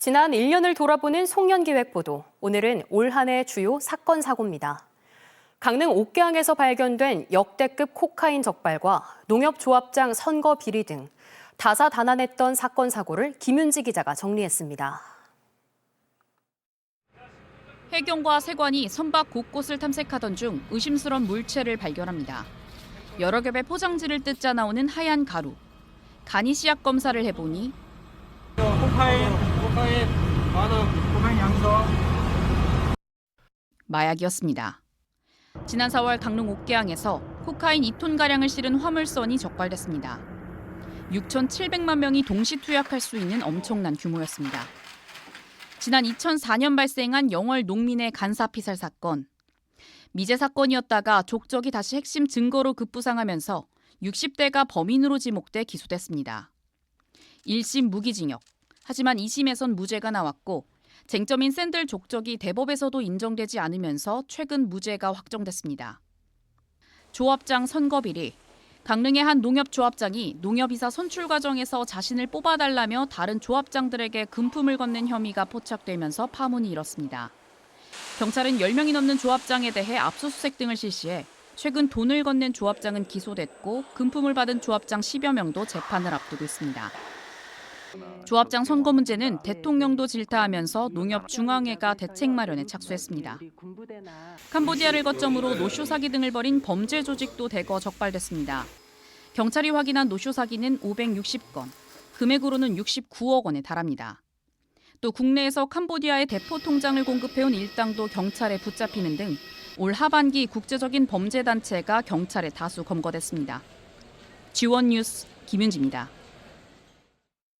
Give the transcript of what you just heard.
지난 1년을 돌아보는 송년기획 보도. 오늘은 올 한 해 주요 사건 사고입니다. 강릉 옥계항에서 발견된 역대급 코카인 적발과 농협조합장 선거 비리 등 다사다난했던 사건 사고를 김윤지 기자가 정리했습니다. 해경과 세관이 선박 곳곳을 탐색하던 중 의심스러운 물체를 발견합니다. 여러 겹의 포장지를 뜯자 나오는 하얀 가루. 간이 씨약 검사를 해보니 코카인, 마약이었습니다. 지난 4월 강릉 옥계항에서 코카인 2톤 가량을 실은 화물선이 적발됐습니다. 6,700만 명이 동시 투약할 수 있는 엄청난 규모였습니다. 지난 2004년 발생한 영월 농민의 간사 피살 사건. 미제 사건이었다가 족적이 다시 핵심 증거로 급부상하면서 60대가 범인으로 지목돼 기소됐습니다. 1심 무기징역. 하지만 2심에선 무죄가 나왔고 쟁점인 샌들 족적이 대법에서도 인정되지 않으면서 최근 무죄가 확정됐습니다. 조합장 선거 비리. 강릉의 한 농협 조합장이 농협이사 선출 과정에서 자신을 뽑아달라며 다른 조합장들에게 금품을 건넨 혐의가 포착되면서 파문이 일었습니다. 경찰은 10명이 넘는 조합장에 대해 압수수색 등을 실시해 최근 돈을 건넨 조합장은 기소됐고 금품을 받은 조합장 10여 명도 재판을 앞두고 있습니다. 조합장 선거 문제는 대통령도 질타하면서 농협 중앙회가 대책 마련에 착수했습니다. 캄보디아를 거점으로 노쇼 사기 등을 벌인 범죄 조직도 대거 적발됐습니다. 경찰이 확인한 노쇼 사기는 560건, 금액으로는 69억 원에 달합니다. 또 국내에서 캄보디아에 대포 통장을 공급해온 일당도 경찰에 붙잡히는 등 올 하반기 국제적인 범죄 단체가 경찰에 다수 검거됐습니다. 지원 뉴스 김윤지입니다.